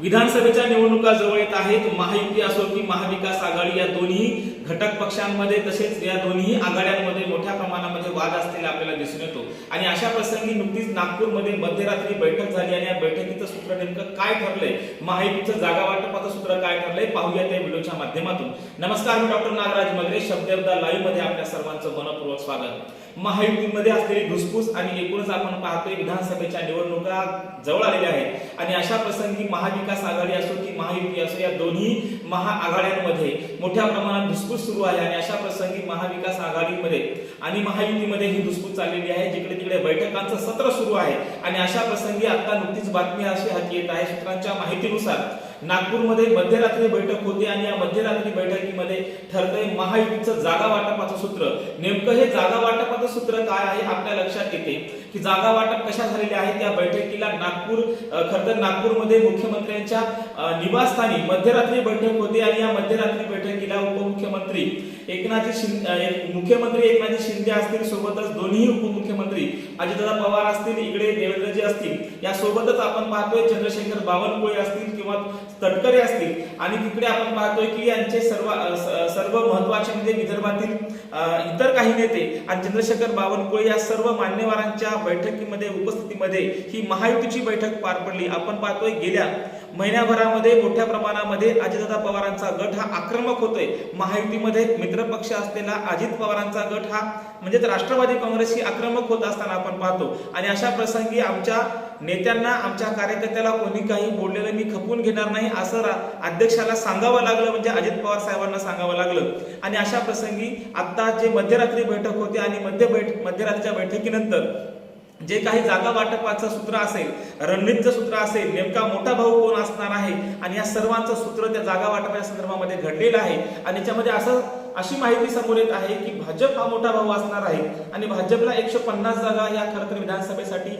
विधानसभेच्या निवडणुका जवळ येत आहेत. महायुती असो की महाविकास आघाडी या दोन्ही घटक पक्षांमध्ये तसेच या दोन्ही आघाड्यांमध्ये मोठ्या प्रमाणामध्ये वाद असलेला आपल्याला दिसून येतो. आणि अशा प्रसंगी नुकतीच नागपूरमध्ये मध्यरात्री बैठक झाली आणि या नेमकं काय ठरलंय? महायुतीचं जागा वाटपाचं सूत्र काय ठरलंय? पाहूया त्या व्हिडिओच्या माध्यमातून. नमस्कार मी डॉक्टर नागराज मगरे शब्ददा लाईव्हमध्ये आपल्या सर्वांचं मनपूर्वक स्वागत. महायुतीमध्ये असलेली घुसफूस आणि एकूणच आपण पाहतोय विधानसभेच्या निवडणुका जवळ आलेल्या आहेत. आणि अशा प्रसंगी महाविकास आघाडी असो की महायुती असो या दोन्ही महाआघाड्यांमध्ये मोठ्या प्रमाणात घुसफूस सुरू आहे. आणि अशा प्रसंगी महाविकास आघाडीमध्ये आणि महायुतीमध्ये ही घुसफूस चाललेली आहे. जिकडे तिकडे बैठकांचं सत्र सुरू आहे. आणि अशा प्रसंगी आता नुकतीच बातमी अशी हाती येत आहे. सूत्रांच्या माहितीनुसार नागपूरमध्ये मध्यरात्री बैठक होती आणि या मध्यरात्री बैठकीमध्ये ठरतंय महायुतीचं जागा वाटपाचं सूत्र. नेमकं हे जागा वाटपाचं सूत्र काय आहे आपल्या लक्षात येते. की जागा वाटप कशा झालेले आहे? त्या बैठकीला नागपूर खर तर नागपूरमध्ये मुख्यमंत्र्यांच्या निवासस्थानी मध्यरात्री बैठक होती आणि या मध्यरात्री बैठकीला उपमुख्यमंत्री एकनाथ शिंदे एक- मुख्यमंत्री एकनाथ शिंदे असतील सोबतच दोन्ही उपमुख्यमंत्री अजितदादा पवार असतील इकडे असतील. यासोबतच आपण पाहतोय चंद्रशेखर बावनकुळे असतील किंवा तटकरे असतील. आणि तिकडे आपण पाहतोय की यांचे सर्व सर्व महत्त्वाचे म्हणजे विदर्भातील इतर काही नेते आणि चंद्रशेखर बावनकुळे या सर्व मान्यवरांच्या बैठकीमध्ये उपस्थितीमध्ये ही महायुतीची बैठक पार पडली. आपण पाहतोय गेल्या महिन्याभरामध्ये मोठ्या प्रमाणामध्ये अजितदादा पवारांचा गट हा आक्रमक होतोय. महायुतीमध्ये मित्रपक्ष असलेला अजित पवारांचा गट हा म्हणजे राष्ट्रवादी काँग्रेस ही आक्रमक होत असताना आपण पाहतो. आणि अशा प्रसंगी आमच्या नेत्यांना आमच्या कार्यकर्त्याला कोणी काही बोललेलं मी खपवून घेणार नाही असं अध्यक्षाला सांगावं लागलं म्हणजे अजित पवार साहेबांना सांगावं लागलं. आणि अशा प्रसंगी आता जे मध्यरात्री बैठक होते आणि मध्य बैठ मध्यरात्रीच्या बैठकीनंतर जे काही जागा वाटपाचं सूत्र असेल रणनीतीचं सूत्र असेल नेमका मोठा भाऊ कोण असणार आहे? आणि या सर्वांचं सूत्र त्या जागा वाटपाच्या संदर्भामध्ये घडलेलं आहे. आणि याच्यामध्ये असं अशी माहिती समोर येत आहे की भाजप हा मोठा भाऊ असणार आहे. आणि भाजपला एकशे पन्नास जागा या खरं तर विधानसभेसाठी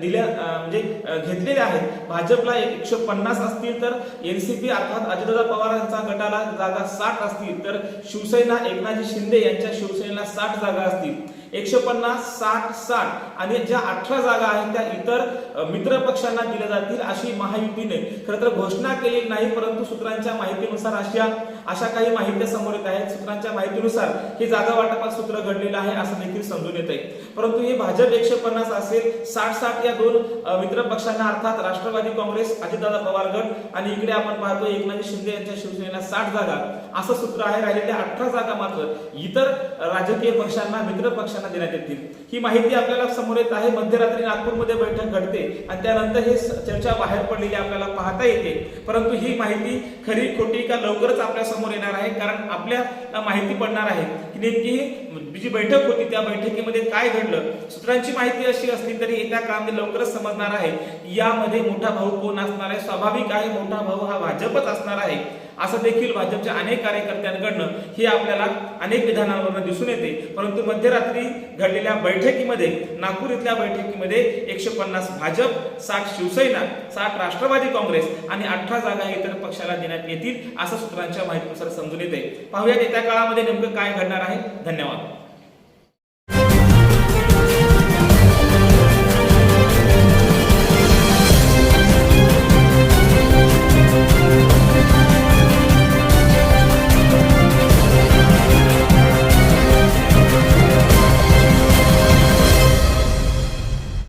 दिल्या म्हणजे घेतलेल्या आहेत. भाजपला एकशे पन्नास असतील तर एनसीपी अर्थात अजितदादा पवारांचा गटाला जागा साठ असतील. तर शिवसेना एकनाथजी शिंदे यांच्या शिवसेनेला साठ जागा असतील. एकशे पन्नास साठ साठ. आणि ज्या अठरा जागा आहेत त्या इतर मित्र पक्षांना दिल्या जातील अशी महायुतीने. खरं तर घोषणा केलेली नाही परंतु सूत्रांच्या माहितीनुसार अशा अशा काही माहिती समोर येत आहेत. सूत्रांच्या माहितीनुसार हे जागा वाटपात सूत्र घडलेलं आहे असं देखील समजून येत आहे परंतु हे भाजप एकशे पन्नास असेल साठ साठ या दोन मित्र पक्षांना अर्थात राष्ट्रवादी काँग्रेस अजितदादा पवार गट आणि इकडे आपण पाहतो एकनाथ शिंदे यांच्या शिवसेनेला साठ जागा. असं सूत्र आहे राहिलेल्या अठरा जागा मात्र इतर राजकीय पक्षांना मित्र पक्षांना देण्यात येतील. ही माहिती आपल्याला समोर येत आहे. मध्यरात्री नागपूरमध्ये बैठक घडते आणि त्यानंतर हे चर्चा बाहेर पडलेली आपल्याला पाहता येते. परंतु ही माहिती खरी खोटी का लवकरच आपल्यासमोर येणार आहे? कारण आपल्या माहिती पडणार आहे की नेमकी जी बैठक होती त्या बैठकीमध्ये काय घडलं? सूत्रांची माहिती अशी असली तरी येत्या काळामध्ये लवकरच समजणार आहे. यामध्ये मोठा भाऊ कोण असणार आहे? स्वाभाविक आहे मोठा भाऊ हा भाजपच असणार आहे. असं देखील भाजपच्या अनेक कार्यकर्त्यांकडनं हे आपल्याला अनेक विधानांवरून दिसून येते. परंतु मध्यरात्री घडलेल्या बैठकीमध्ये नागपूर इथल्या बैठकीमध्ये एकशे पन्नास भाजप साठ शिवसेना साठ राष्ट्रवादी काँग्रेस आणि अठरा जागा इतर पक्षाला देण्यात येतील असं सूत्रांच्या माहितीनुसार समजून येते. पाहूयात येत्या काळामध्ये नेमकं काय घडणार आहे. धन्यवाद.